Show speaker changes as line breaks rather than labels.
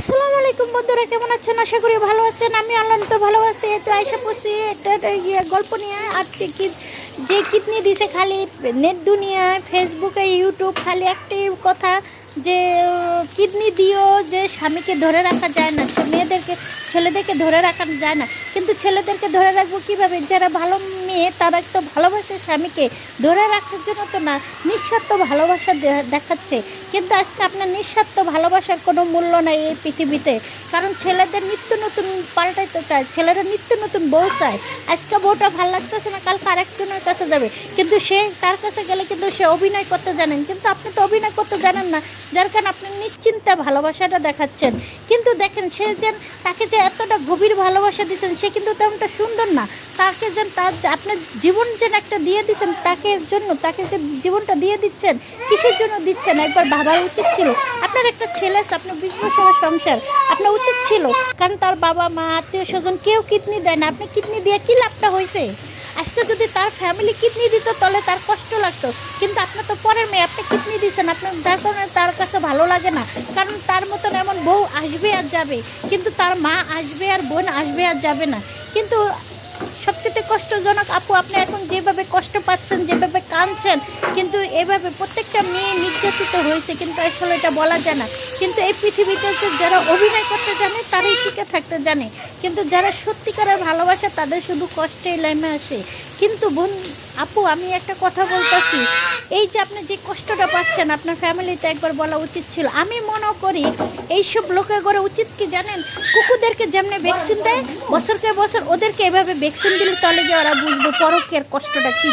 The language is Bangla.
আসসালামু আলাইকুম বন্ধুরা, কেমন আছেন? আশা করি ভালো আছেন। আমি আল্লাহ তো ভালো আছি। তো আয়সা পড়ছি। একটা ইয়ে গল্প নিয়ে আর কি যে কিডনি দিছে খালি, নেট দুনিয়ায় ফেসবুকে, ইউটিউব, খালি একটাই কথা যে, কিডনি দিও যে স্বামীকে ধরে রাখা যায় না মেয়েদেরকে ছেলেদেরকে ধরে রাখা যায় না। কিন্তু ছেলেদেরকে ধরে রাখব কীভাবে? যারা ভালো মেয়ে, তারা তো ভালোবাসে স্বামীকে ধরে রাখার জন্য তো না, নিঃস্বার্থ ভালোবাসা দেখাচ্ছে। কিন্তু আজকে আপনার নিঃস্বার্থ ভালোবাসার কোনো মূল্য নাই এই পৃথিবীতে। কারণ ছেলেদের নিত্য নতুন পাল্টাইতে চায়, ছেলেরা নিত্য নতুন বউ চায়। আজকে বউটা ভালো লাগতেছে না, কালকে আরেকজনের কাছে যাবে। কিন্তু সে, তার কাছে গেলে কিন্তু সে অভিনয় করতে জানেন। কিন্তু আপনি তো অভিনয় করতে জানেন না, যার কারণে আপনি নিশ্চিন্তে ভালোবাসাটা দেখাচ্ছেন। কিন্তু দেখেন, সে যেন, তাকে যে এতটা গভীর ভালোবাসা দিচ্ছেন, সে কিন্তু তেমনটা সুন্দর না। তাকে যেন তার আপনার জীবন যেন একটা দিয়ে দিচ্ছেন, তাকে জন্য, তাকে যে জীবনটা দিয়ে দিচ্ছেন, কিসের জন্য দিচ্ছেন? একবার ভাবা উচিত ছিল। আপনার একটা ছেলে আপনার বছরের সংসার, আপনার উচিত ছিল। কারণ তার বাবা মা, আত্মীয় স্বজন কেউ কিডনি দেয় না। আপনি কিডনি দিয়ে কী লাভটা হয়েছে? আজকে যদি তার ফ্যামিলি কিডনি দিত, তাহলে তার কষ্ট লাগতো। কিন্তু আপনার তো পরের মেয়ে, আপনি কিডনি দিচ্ছেন। আপনার যার কারণে তার কাছে ভালো লাগে না। কারণ তার মতন এমন বউ আসবে আর যাবে। কিন্তু তার মা আসবে আর বোন আসবে আর যাবে না। কিন্তু সবচেয়ে কষ্টজনক। আপু, আপনি এখন যেভাবে কষ্ট পাচ্ছেন, যেভাবে কাঁদছেন, কিন্তু এভাবে প্রত্যেকটা মেয়ে নির্যাতিত হয়েছে, কিন্তু আসলে এটা বলা যায় না। কিন্তু এই পৃথিবীতে যারা অভিনয় করতে জানে, তারাই টিকে থাকতে জানে। কিন্তু যারা সত্যিকারের ভালোবাসে, তাদের শুধু কষ্টে লাইমে আসে। কিন্তু বোন, আপু, আমি একটা কথা বলতেছি। এই যে আপনি যে কষ্টটা পাচ্ছেন আপনার ফ্যামিলিতে একবার বলা উচিত ছিল, আমি মনে করি এইসব লোকে করে উচিত কি জানেন? কুকুরদেরকে যেমনি ভ্যাকসিন দেয়, বছরকে বছর ওদেরকে এভাবে ভ্যাকসিন দিলে তাহলে গিয়ে ওরা বুঝবে পরকের কষ্টটা কী